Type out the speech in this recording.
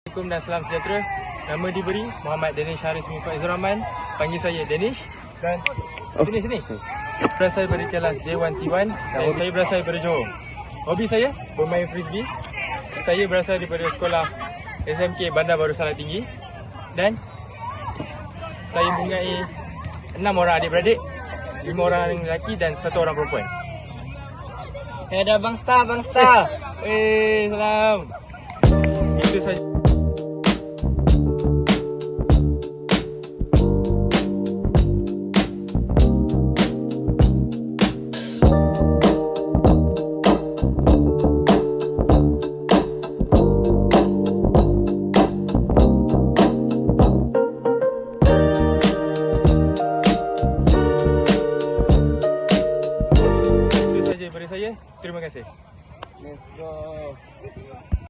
Assalamualaikum dan salam sejahtera. Nama diberi Muhammad Danish Haris bin Faizur Rahman. Panggil saya Danish. Dan sini sini. Berasal dari kelas J1T1 dan saya berasal daripada Johor. Hobi saya bermain frisbee. Saya berasal daripada sekolah SMK Bandar Baru Salah Tinggi dan saya mempunyai enam orang adik-beradik, lima orang lelaki dan satu orang perempuan. Eh dah Bang Star, Bang Star. Eh, salam. Itu saja. Saya. Terima kasih. Let's go.